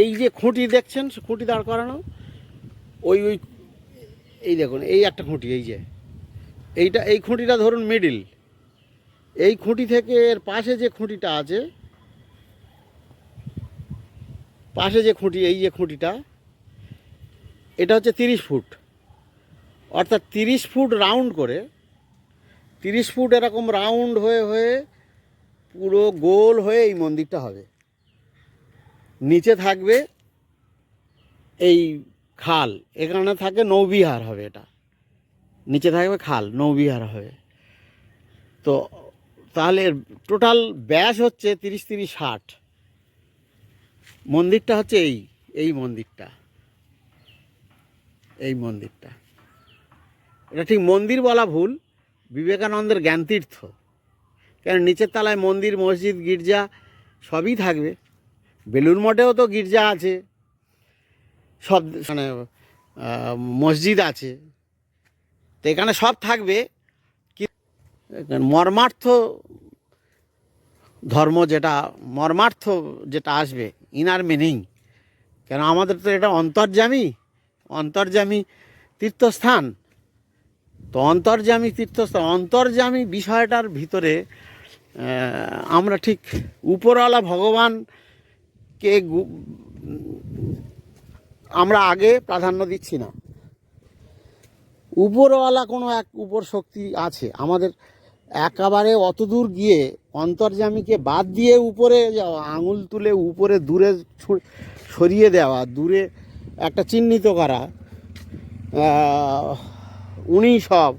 এই যে খুঁটি দেখছেন, খুঁটি দাঁড় করানো? ওই ওই, এই দেখুন, এই একটা খুঁটি, এই যে। এইটা, এই খুঁটিটা ধরুন মিডিল এই খুঁটি থেকে এর পাশে যে খুঁটিটা আছে, পাশে যে খুঁটি, এই যে খুঁটিটা, এটা হচ্ছে তিরিশ ফুট। অর্থাৎ তিরিশ ফুট রাউন্ড করে, তিরিশ ফুট এরকম রাউন্ড হয়ে হয়ে পুরো গোল হয়ে এই মন্দিরটা হবে। নিচে থাকবে এই খাল। এখানে থাকে নৌবিহার হবে এটা। নিচে থাকবে খাল, নৌবিহার হবে। তো তাহলে টোটাল ব্যাস হচ্ছে তিরিশ তিরিশ ষাট। মন্দিরটা হচ্ছে এই এই মন্দিরটা। এই মন্দিরটা। এটা ঠিক মন্দির বলা ভুল। বিবেকানন্দের জ্ঞানতীর্থ। কেন নিচের তলায় মন্দির, মসজিদ, গির্জা সবই থাকবে। বেলুর মঠেও তো গির্জা আছে। সব মানে মসজিদ আছে। তো এখানে সব থাকবে, কি মর্মার্থ ধর্ম যেটা, মর্মার্থ যেটা আসবে, ইনার মিনিং কেন আমাদের তো এটা অন্তর্জামী অন্তর্জামী তীর্থস্থান। তো অন্তর্জামী তীর্থস্থান অন্তর্জামী বিষয়টার ভিতরে আমরা ঠিক উপরওয়ালা ভগবানকে গু- আমরা আগে প্রাধান্য দিচ্ছি না। উপরওয়ালা কোনো এক উপর শক্তি আছে। আমাদের একেবারে অত দূর গিয়ে অন্তর্জামীকে বাদ দিয়ে উপরে যাওয়া, আঙুল তুলে উপরে দূরে সরিয়ে দেওয়া, দূরে একটা চিহ্নিত করা উনি সব।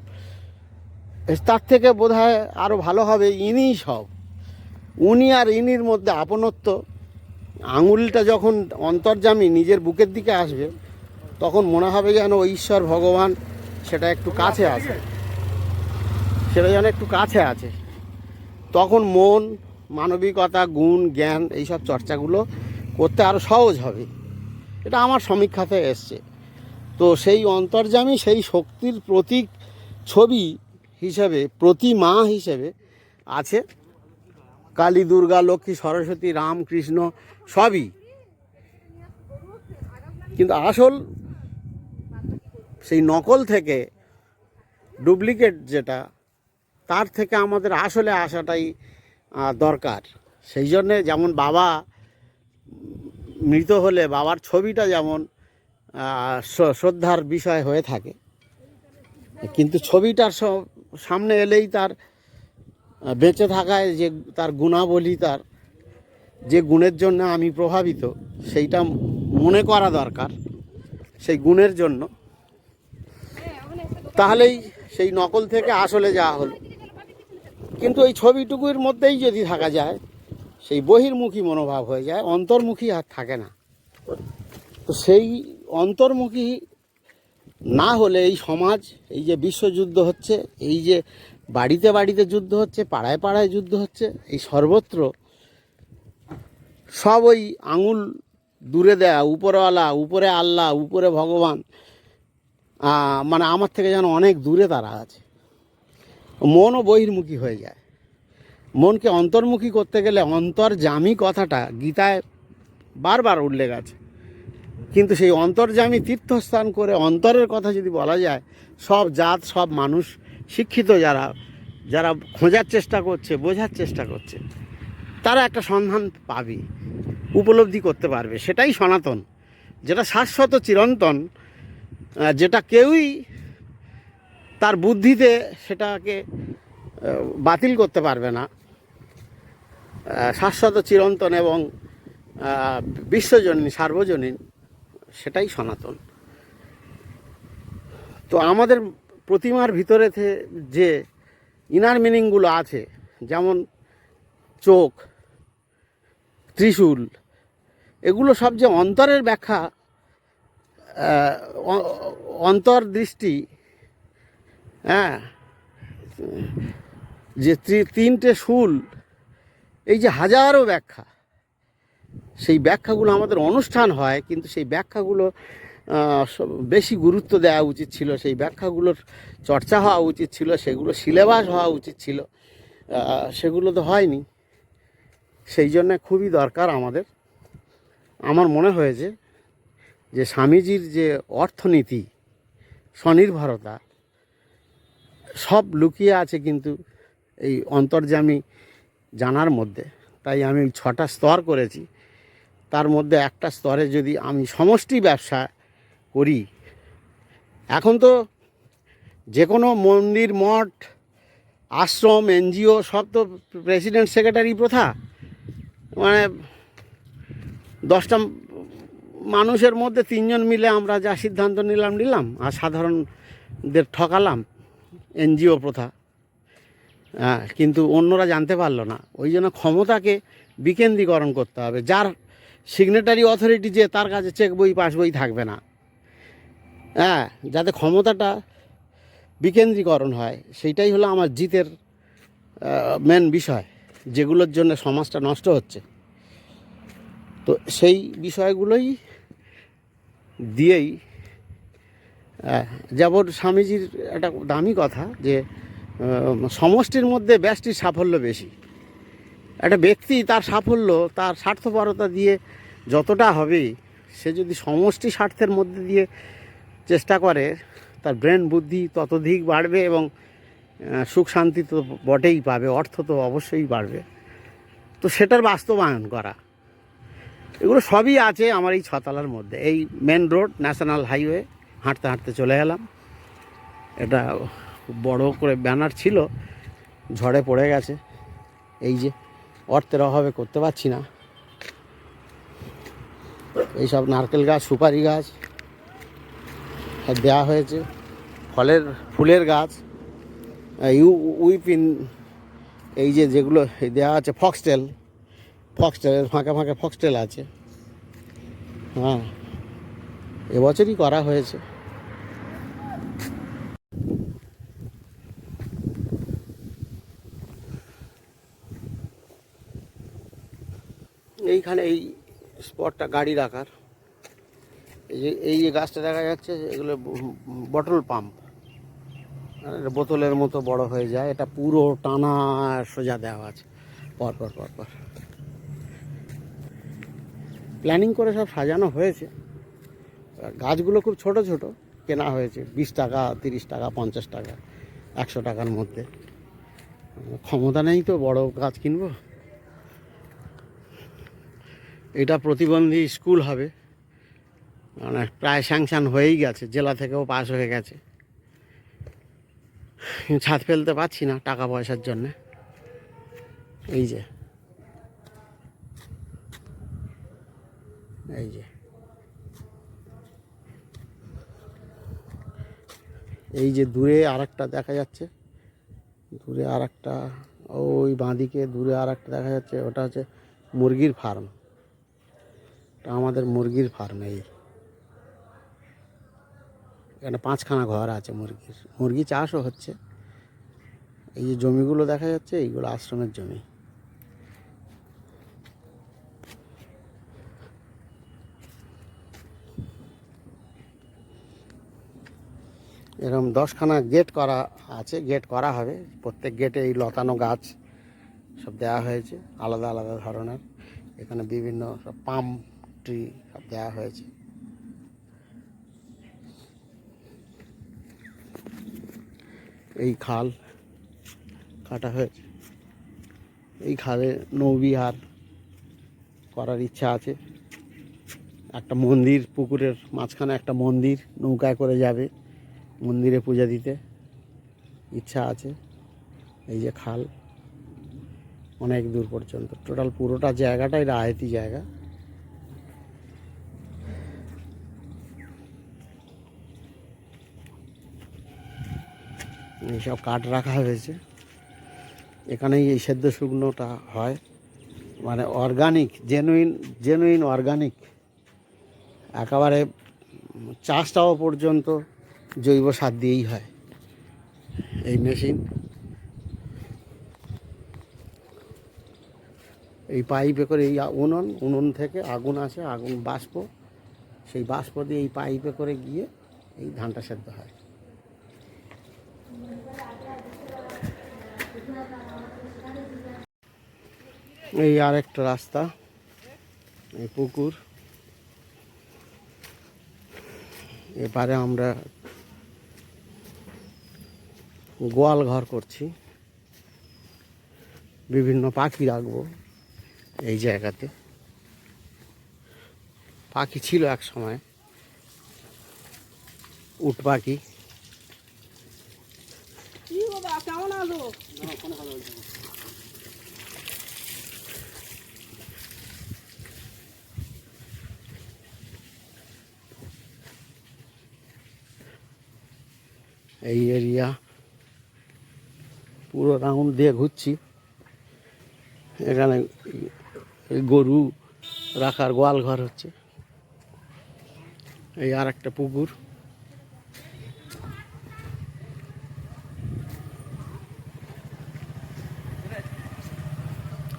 তার থেকে বোধ হয় আরও ভালো হবে ইনি সব। উনি আর ইনির মধ্যে আপনত্ব। আঙুলটা যখন অন্তর্জামী নিজের বুকের দিকে আসবে, তখন মনে হবে যেন ঈশ্বর ভগবান সেটা একটু কাছে আছে। সেটা যেন একটু কাছে আছে। তখন মন, মানবিকতা, গুণ, জ্ঞান এইসব চর্চাগুলো করতে আরও সহজ হবে। এটা আমার সমীক্ষাতে এসছে। তো সেই অন্তর্জামী সেই শক্তির প্রতীক ছবি হিসেবে প্রতিমা হিসেবে আছে। কালী দুর্গা, লক্ষ্মী, সরস্বতী রাম কৃষ্ণ সবই। কিন্তু আসল সেই নকল থেকে, ডুপ্লিকেট যেটা, তার থেকে আমাদের আসলে আসাটাই দরকার। সেই জন্যে যেমন বাবা মৃত হলে, বাবার ছবিটা যেমন শ্রদ্ধার বিষয় হয়ে থাকে, কিন্তু ছবিটার সামনে এলেই তার বেঁচে থাকায় যে তার গুণাবলী তার যে গুণের জন্য আমি প্রভাবিত, সেইটা মনে করা দরকার, সেই গুণের জন্য। তাহলেই সেই নকল থেকে আসলে যাওয়া হলো। কিন্তু এই ছবিটুকুর মধ্যেই যদি থাকা যায়, সেই বহির্মুখী মনোভাব হয়ে যায়, অন্তর্মুখী আর থাকে না। তো সেই অন্তর্মুখী না হলে এই সমাজ, এই যে বিশ্বযুদ্ধ হচ্ছে, এই যে বাড়িতে বাড়িতে যুদ্ধ হচ্ছে, পাড়ায় পাড়ায় যুদ্ধ হচ্ছে, এই সর্বত্র সব ওই আঙুল দূরে দেয়া, উপরওয়ালা, উপরে আল্লাহ, উপরে ভগবান মানে আমার থেকে যেন অনেক দূরে তারা আছে। মনও বহির্মুখী হয়ে যায়। মনকে অন্তর্মুখী করতে গেলে অন্তর্জামী কথাটা গীতায় বারবার উল্লেখ আছে। কিন্তু সেই অন্তর্জামী তীর্থস্থান করে অন্তরের কথা যদি বলা যায়, সব জাত, সব মানুষ শিক্ষিত যারা যারা খোঁজার চেষ্টা করছে, বোঝার চেষ্টা করছে। তারা একটা সন্ধান পাবে, উপলব্ধি করতে পারবে। সেটাই সনাতন। যেটা শাশ্বত চিরন্তন যেটা কেউই তার বুদ্ধিতে সেটাকে বাতিল করতে পারবে না। শাশ্বত চিরন্তন এবং বিশ্বজনীন, সার্বজনীন, সেটাই সনাতন। তো আমাদের প্রতিমার ভিতরেতে যে ইনার মিনিংগুলো আছে, যেমন চোখ ত্রিশূল। এগুলো সব যে অন্তরের ব্যাখ্যা অন্তর্দৃষ্টি হ্যাঁ যে তিনটে শুল, এই যে হাজারো ব্যাখ্যা, সেই ব্যাখ্যাগুলো আমাদের অনুষ্ঠান হয়, কিন্তু সেই ব্যাখ্যাগুলো বেশি গুরুত্ব দেওয়া উচিত ছিল, সেই ব্যাখ্যাগুলোর চর্চা হওয়া উচিত ছিল, সেগুলো সিলেবাস হওয়া উচিত ছিল সেগুলো তো হয়নি। সেই জন্য খুবই দরকার আমাদের। আমার মনে হয়েছে যে স্বামীজির যে অর্থনীতি, স্বনির্ভরতা, সব লুকিয়ে আছে কিন্তু এই অন্তর্জামী জানার মধ্যে। তাই আমি ছটা স্তর করেছি। তার মধ্যে একটা স্তরে যদি আমি সমষ্টি ব্যবসা করি, এখন তো যে কোনো মন্দির, মঠ, আশ্রম, এনজিও, সব তো প্রেসিডেন্ট সেক্রেটারি প্রথা। মানে দশটা মানুষের মধ্যে তিনজন মিলে আমরা যা সিদ্ধান্ত নিলাম নিলাম, আর সাধারণদের ঠকালাম এনজিও প্রথা। কিন্তু অন্যরা জানতে পারল না। ওই জন্য ক্ষমতাকে বিকেন্দ্রীকরণ করতে হবে। যার সিগনেটারি অথরিটি যে, তার কাছে চেক বই পাস বই থাকবে না। হ্যাঁ যাতে ক্ষমতাটা বিকেন্দ্রীকরণ হয়, সেইটাই হলো আমার জিতের মেন বিষয়। যেগুলোর জন্য সমাজটা নষ্ট হচ্ছে। তো সেই বিষয়গুলোই দিয়েই যেমন স্বামীজির একটা দামি কথা যে সমষ্টির মধ্যে ব্যষ্টির সাফল্য বেশি। একটা ব্যক্তি তার সাফল্য, তার স্বার্থপরতা দিয়ে যতটা হবে, সে যদি সমষ্টি স্বার্থের মধ্যে দিয়ে চেষ্টা করে, তার ব্রেন বুদ্ধি ততোধিক বাড়বে এবং সুখ শান্তি তো বটেই পাবে, অর্থ তো অবশ্যই বাড়বে। তো সেটার বাস্তবায়ন করা। এগুলো সবই আছে আমার এই ছতলার মধ্যে। এই মেন রোড ন্যাশনাল হাইওয়ে হাঁটতে হাঁটতে চলে গেলাম এটা বড় করে ব্যানার ছিল, ঝড়ে পড়ে গেছে। এই যে অর্থের অভাবে করতে পারছি না। এইসব নারকেল গাছ, সুপারি গাছ দেওয়া হয়েছে। ফলের, ফুলের গাছ। উইপিন এই যে যেগুলো দেওয়া আছে ফক্সটেল ফক্সটেলের ফাঁকে ফাঁকে ফক্সটেল আছে। হ্যাঁ এবছরই করা হয়েছে। এইখানে এই স্পটটা গাড়ি রাখার। এই যে এই যে গাছটা দেখা যাচ্ছে, এগুলো বটল পাম্প। বোতলের মতো বড় হয়ে যায়। এটা পুরো টানা সোজা দেওয়া আছে। পরপর পর পর পর। প্ল্যানিং করে সব সাজানো হয়েছে। গাছগুলো খুব ছোট ছোট। কেনা হয়েছে। বিশ টাকা, তিরিশ টাকা, পঞ্চাশ টাকা, একশো টাকার মধ্যে। ক্ষমতা নেই তো বড় গাছ কিনবো। এটা প্রতিবন্ধী স্কুল হবে। মানে প্রায় স্যাংশন হয়েই গেছে। জেলা থেকেও পাস হয়ে গেছে। ছাদ ফেলতে পারছি না টাকা পয়সার জন্যে। এই যে। এই যে। এই যে দূরে আরেকটা দেখা যাচ্ছে। দূরে আরেকটা, ওই বাঁদিকে দূরে আরেকটা দেখা যাচ্ছে। ওটা হচ্ছে মুরগির ফার্ম আমাদের মুরগির ফার্ম এই। এখানে পাঁচখানা ঘর আছে মুরগির। মুরগি চাষও হচ্ছে। এই যে জমিগুলো দেখা যাচ্ছে, এইগুলো আশ্রমের জমি। এরকম দশখানা গেট করা আছে, গেট করা হবে। প্রত্যেক গেটে এই লতানো গাছ সব দেওয়া হয়েছে, আলাদা আলাদা ধরনের। এখানে বিভিন্ন সব পাম ট্রি সব দেওয়া হয়েছে। এই খাল কাটা হয়েছে। এই খালে নৌবিহার করার ইচ্ছা আছে। একটা মন্দির, পুকুরের মাঝখানে একটা মন্দির নৌকায় করে যাবে মন্দিরে পূজা দিতে। ইচ্ছা আছে এই যে খাল। অনেক দূর পর্যন্ত। টোটাল পুরোটা জায়গাটাই রায়তি জায়গা। এইসব কাঠ রাখা হয়েছে। এখানেই এই সেদ্ধ শুকনোটা হয়। মানে অর্গানিক জেনুইন জেনুইন অর্গানিক একেবারে চাষটাও পর্যন্ত জৈব সার দিয়েই হয় এই মেশিন এই পাইপে করে এই উনুন উনুন থেকে আগুন আসে, আগুন বাষ্প। সেই বাষ্প দিয়ে এই পাইপে করে গিয়ে এই ধানটা সেদ্ধ হয়। এই আর একটা রাস্তা, এই পুকুর। এবারে আমরা গোয়াল ঘর করছি। বিভিন্ন পাখি রাখব এই জায়গাতে। পাখি ছিল এক সময়। উট পাখি। কেমন আলো এই এরিয়া পুরো রাউন্ড দিয়ে ঘুরছি। এখানে গরু রাখার গোয়াল ঘর হচ্ছে। এই আর একটা পুকুর।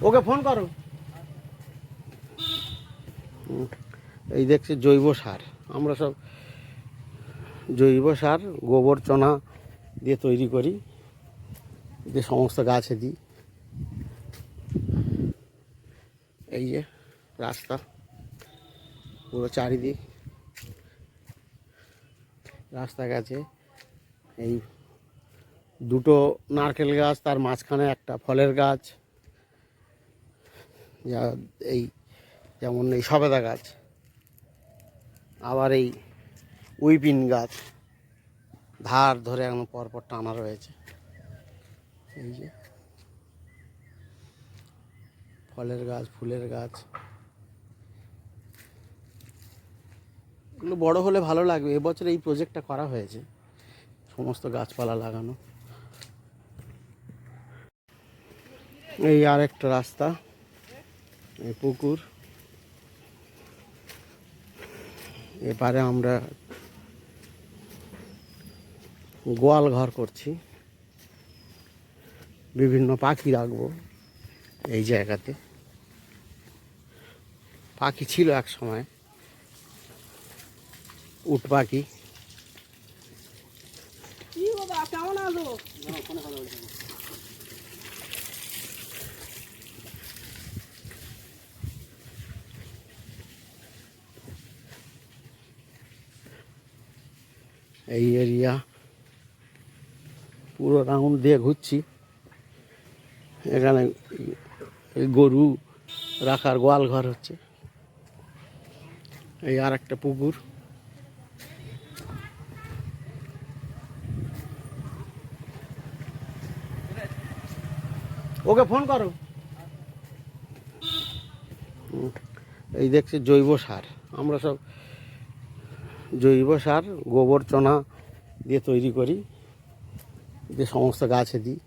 ওকে ফোন করো। এই দেখছি জৈব সার। আমরা সব জৈব সার, গোবর, চনা দিয়ে তৈরি করি। যে সমস্ত গাছে দিই। এই যে রাস্তা, পুরো চারিদিক। রাস্তা গেছে। এই দুটো নারকেল গাছ, তার মাঝখানে একটা ফলের গাছ। যা এই যেমন এই সবেদা গাছ। আবার এই উইপিন গাছ। ধার ধরে একদম পরপর টানা রয়েছে। এই যে। ফলের গাছ, ফুলের গাছ। এগুলো বড় হলে ভালো লাগবে। এবছর এই প্রজেক্টটা করা হয়েছে। সমস্ত গাছপালা লাগানো। এই আর একটা রাস্তা। এই পুকুর। এপারে আমরা গোয়াল ঘর করছি। বিভিন্ন পাখি রাখব এই জায়গাতে। পাখি ছিল এক সময়। উট পাখি। এই এরিয়া পুরো রাউন্ড দিয়ে ঘুরছি। এখানে গরু রাখার গোয়াল ঘর হচ্ছে। এই আর একটা পুকুর। ওকে ফোন করো। এই দেখছি জৈব সার। আমরা সব জৈব সার, গোবর, চনা দিয়ে তৈরি করি। দিয়ে সমস্ত গাছে দিই।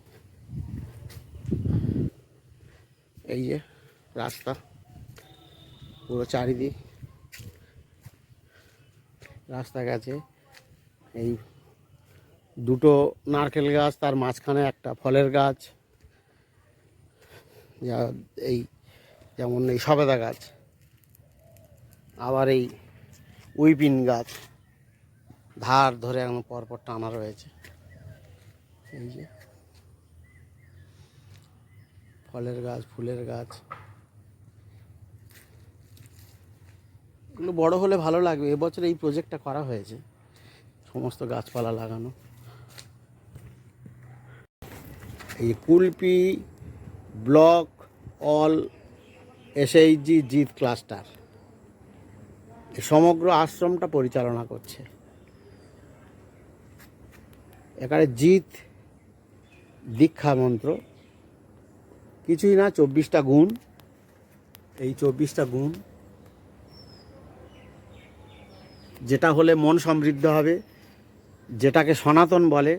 এই যে রাস্তা, পুরো চারিদিক। রাস্তা গেছে। এই দুটো নারকেল গাছ, তার মাঝখানে একটা ফলের গাছ। যা এই যেমন এই সবেদা গাছ। আবার এই উইপিন গাছ। ধার ধরে এখন পরপর টানা রয়েছে। এই যে। ফলের গাছ, ফুলের গাছ। এগুলো বড় হলে ভালো লাগবে। এবছর এই প্রজেক্টটা করা হয়েছে। সমস্ত গাছপালা লাগানো। এই কুলপি, ব্লক, অল, এসএইচজি, জিত ক্লাস্টার। সমগ্র আশ্রমটা পরিচালনা করছে। এখানে জিত দীক্ষা মন্ত্র। কিছুই না, চব্বিশটা গুণ। এই চব্বিশটা গুণ, যেটা হলে মন সমৃদ্ধ হবে, যেটাকে সনাতন বলে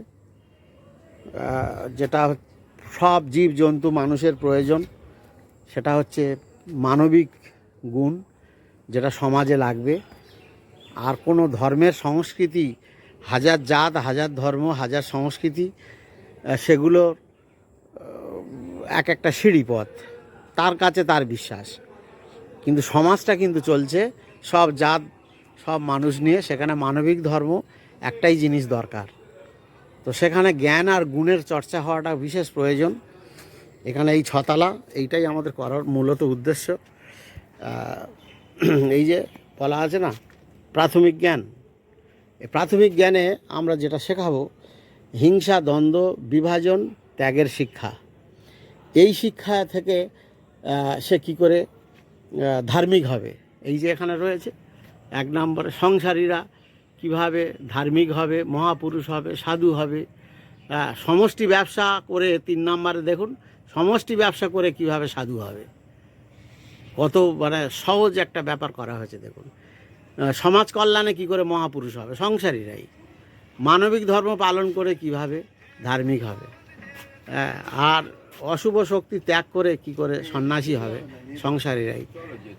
যেটা সব জীব জন্তু মানুষের প্রয়োজন, সেটা হচ্ছে মানবিক গুণ, যেটা সমাজে লাগবে। আর কোনো ধর্মের সংস্কৃতি, হাজার জাত, হাজার ধর্ম, হাজার সংস্কৃতি সেগুলো এক একটা সিঁড়িপথ তার কাছে তার বিশ্বাস। কিন্তু সমাজটা কিন্তু চলছে, সব জাত, সব মানুষ নিয়ে সেখানে মানবিক ধর্ম একটাই জিনিস দরকার। তো সেখানে জ্ঞান আর গুণের চর্চা হওয়াটা বিশেষ প্রয়োজন। এখানে এই ছতলা, এইটাই আমাদের করার মূলত উদ্দেশ্য। এই যে বলা আছে না, প্রাথমিক জ্ঞান। এই প্রাথমিক জ্ঞানে আমরা যেটা শেখাবো হিংসা, দ্বন্দ্ব, বিভাজন, ত্যাগের শিক্ষা। এই শিক্ষা থেকে সে কি করে ধার্মিক হবে। এই যে এখানে রয়েছে, এক নম্বরে সংসারীরা কীভাবে ধার্মিক হবে, মহাপুরুষ হবে, সাধু হবে সমষ্টি ব্যবসা করে তিন নম্বরে দেখুন, সমষ্টি ব্যবসা করে কীভাবে সাধু হবে। কত মানে সহজ একটা ব্যাপার করা হয়েছে দেখুন। সমাজ কল্যাণে কি করে মহাপুরুষ হবে? সংসারীরাই। মানবিক ধর্ম পালন করে কীভাবে? ধার্মিক হবে। হ্যাঁ, আর অশুভ শক্তি ত্যাগ করে কি করে? সন্ন্যাসী হবে সংসারীরাই।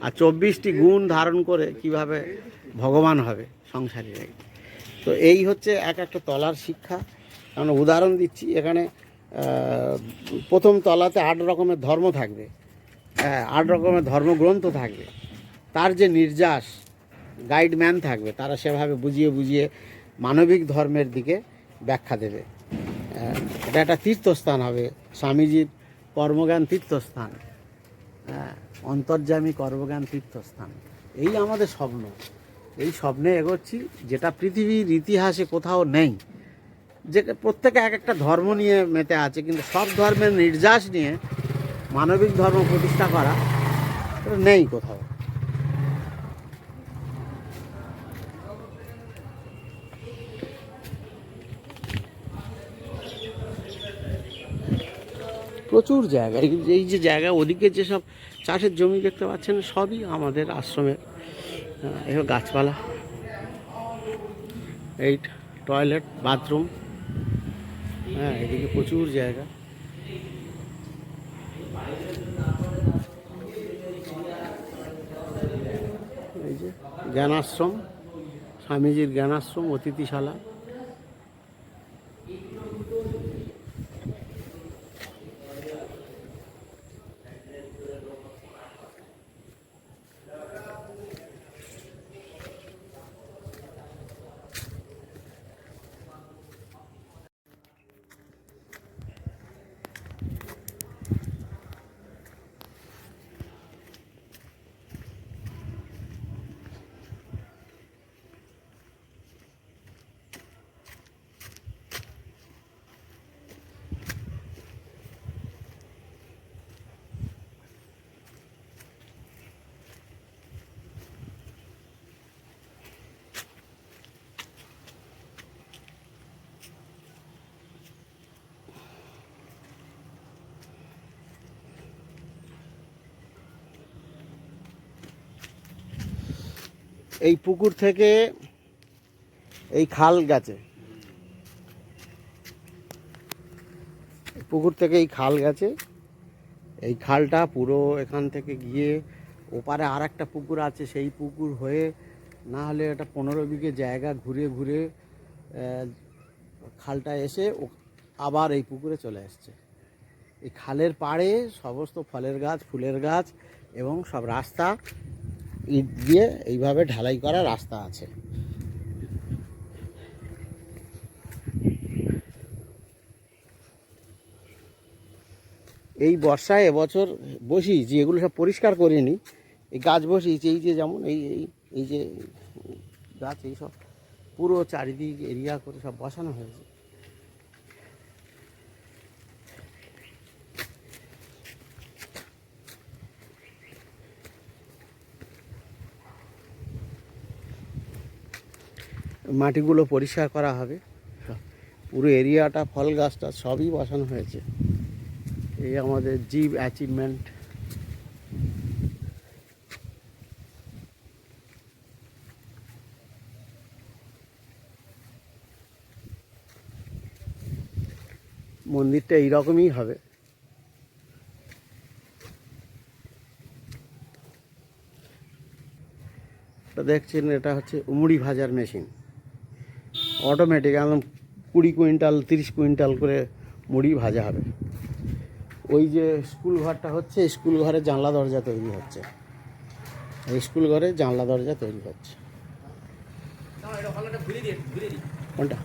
আর চব্বিশটি গুণ ধারণ করে কীভাবে? ভগবান হবে সংসারীরাই। তো এই হচ্ছে এক একটা তলার শিক্ষা। আমরা উদাহরণ দিচ্ছি এখানে প্রথম তলাতে আট রকমের ধর্ম থাকবে। হ্যাঁ আট রকমের ধর্মগ্রন্থ থাকবে। তার যে নির্যাস গাইডম্যান থাকবে তারা সেভাবে বুঝিয়ে বুঝিয়ে মানবিক ধর্মের দিকে ব্যাখ্যা দেবে। এটা একটা তীর্থস্থান হবে, স্বামীজির কর্মজ্ঞান তীর্থস্থান। হ্যাঁ অন্তর্যামী কর্মজ্ঞান তীর্থস্থান। এই আমাদের স্বপ্ন। এই স্বপ্নে এগোচ্ছি, যেটা পৃথিবীর ইতিহাসে কোথাও নেই। যে প্রত্যেকে এক একটা ধর্ম নিয়ে মেতে আছে, কিন্তু সব ধর্মের নির্যাস নিয়ে মানবিক ধর্ম প্রতিষ্ঠা করা নেই কোথাও। প্রচুর জায়গা। এই যে জায়গা, ওদিকে যেসব চাষের জমি দেখতে পাচ্ছেন, সবই আমাদের আশ্রমের এসব গাছপালা। এই টয়লেট, বাথরুম। হ্যাঁ এদিকে প্রচুর জায়গা। এই যে জ্ঞানাশ্রম, স্বামীজির জ্ঞানাশ্রম, অতিথিশালা। এই পুকুর থেকে এই খাল গেছে। পুকুর থেকে এই খাল গেছে। এই খালটা পুরো এখান থেকে গিয়ে ওপারে আর একটা পুকুর আছে, সেই পুকুর হয়ে না হলে এটা পনেরো বিঘে জায়গা ঘুরে ঘুরে খালটা এসে আবার এই পুকুরে চলে আসছে এই খালের পাড়ে সমস্ত ফলের গাছ, ফুলের গাছ এবং সব রাস্তা ইট দিয়ে এইভাবে ঢালাই করা রাস্তা আছে। এই বর্ষায় এবছর বসিয়েছি এগুলো সব পরিষ্কার করিনি, এই গাছ বসিয়েছি, এই যে যেমন এই এই এই যে গাছ এইসব পুরো চারিদিক এরিয়া করে সব বসানো হয়েছে। মাটিগুলো পরিষ্কার করা হবে। পুরো এরিয়াটা, ফল গাছটা সবই বসানো হয়েছে। এই আমাদের জিভ অ্যাচিভমেন্ট মন্দিরটা এইরকমই হবে। দেখছেন, এটা হচ্ছে মুড়ি ভাজার মেশিন অটোমেটিক একদম কুড়ি কুইন্টাল, তিরিশ কুইন্টাল করে মুড়ি ভাজা হবে। ওই যে স্কুল ঘরটা হচ্ছে স্কুল ঘরে জানলা দরজা তৈরি হচ্ছে। স্কুল ঘরে জানলা দরজা তৈরি হচ্ছে। কোনটা?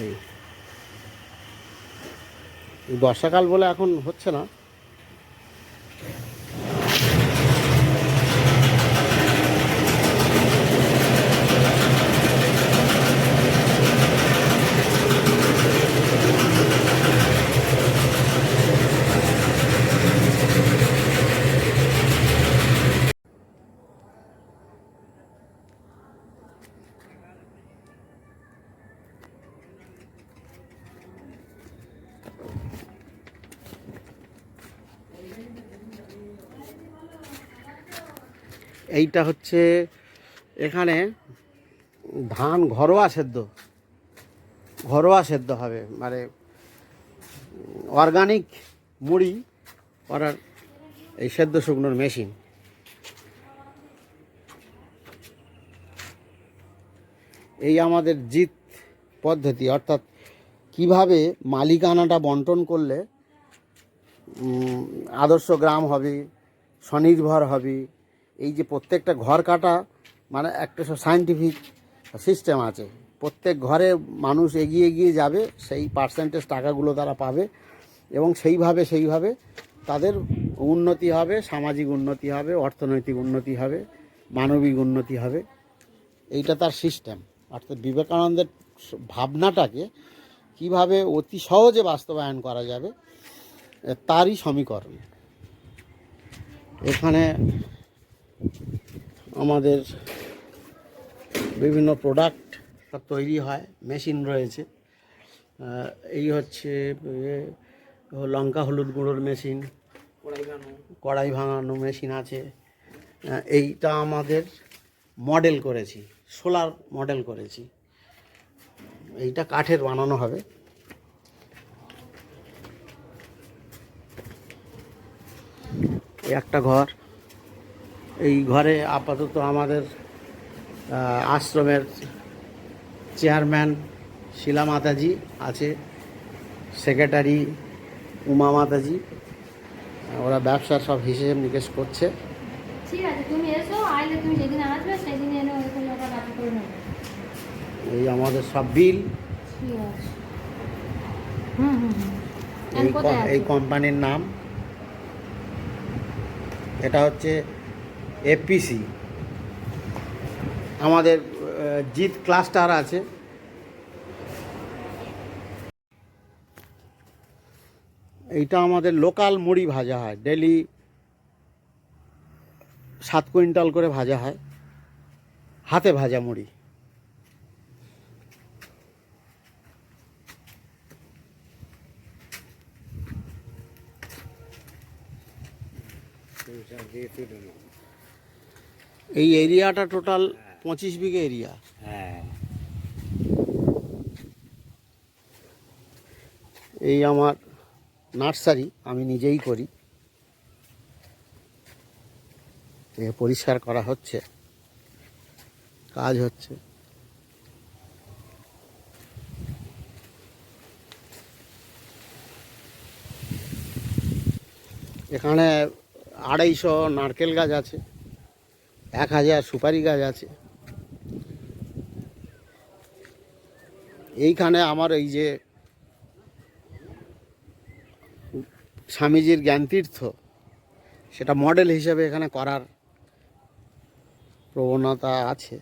এই বর্ষাকাল বলে এখন হচ্ছে না। এইটা হচ্ছে এখানে ধান ঘরোয়া সেদ্ধ। ঘরোয়া সেদ্ধ হবে। মানে অর্গানিক মুড়ি করার এই সেদ্ধ শুকনোর মেশিন এই আমাদের জিত পদ্ধতি, অর্থাৎ কীভাবে মালিকানাটা বন্টন করলে আদর্শ গ্রাম হবে, স্বনির্ভর হবে এই যে প্রত্যেকটা ঘর কাটা মানে একটা সব সায়েন্টিফিক সিস্টেম আছে। প্রত্যেক ঘরে মানুষ এগিয়ে এগিয়ে যাবে, সেই পার্সেন্টেজ টাকাগুলো তারা পাবে এবং সেইভাবে সেইভাবে তাদের উন্নতি হবে, সামাজিক উন্নতি হবে, অর্থনৈতিক উন্নতি হবে, মানবিক উন্নতি হবে। এইটা তার সিস্টেম অর্থাৎ বিবেকানন্দের ভাবনাটাকে কীভাবে অতি সহজে বাস্তবায়ন করা যাবে তারই সমীকরণ। এখানে আমাদের বিভিন্ন প্রোডাক্ট সব তৈরি হয় মেশিন রয়েছে। এই হচ্ছে লঙ্কা হলুদ গুঁড়োর মেশিন কড়াই ভাঙানো মেশিন আছে। এইটা আমাদের মডেল করেছি সোলার মডেল করেছি। এইটা কাঠের বানানো হবে। একটা ঘর। এই ঘরে আপাতত আমাদের আশ্রমের চেয়ারম্যান শিলা মাতাজি আছে সেক্রেটারি উমা মাতাজি ওরা ব্যবসার সব হিসেব নিকেশ করছে। ঠিক আছে তুমি এসো আইলে তুমি যেদিন আসবে সেদিন এনে ওরকম ওটা করে নেবে। এই আমাদের সব বিল। এই কোম্পানির নাম। এটা হচ্ছে এপিসি আমাদের জিত ক্লাস্টার আছে। এইটা আমাদের লোকাল মুড়ি ভাজা হয়। ডেলি সাত কুইন্টাল করে ভাজা হয়। হাতে ভাজা মুড়ি। এই এরিয়াটা টোটাল পঁচিশ বিঘে এরিয়া হ্যাঁ। এই আমার নার্সারি আমি নিজেই করি। এ পরিষ্কার করা হচ্ছে। কাজ হচ্ছে। এখানে আড়াইশো নারকেল গাছ আছে। এক হাজার সুপারি গাছ আছে। এইখানে আমার এই যে স্বামীজির জ্ঞানতীর্থ, সেটা মডেল হিসেবে এখানে করার প্রবণতা আছে।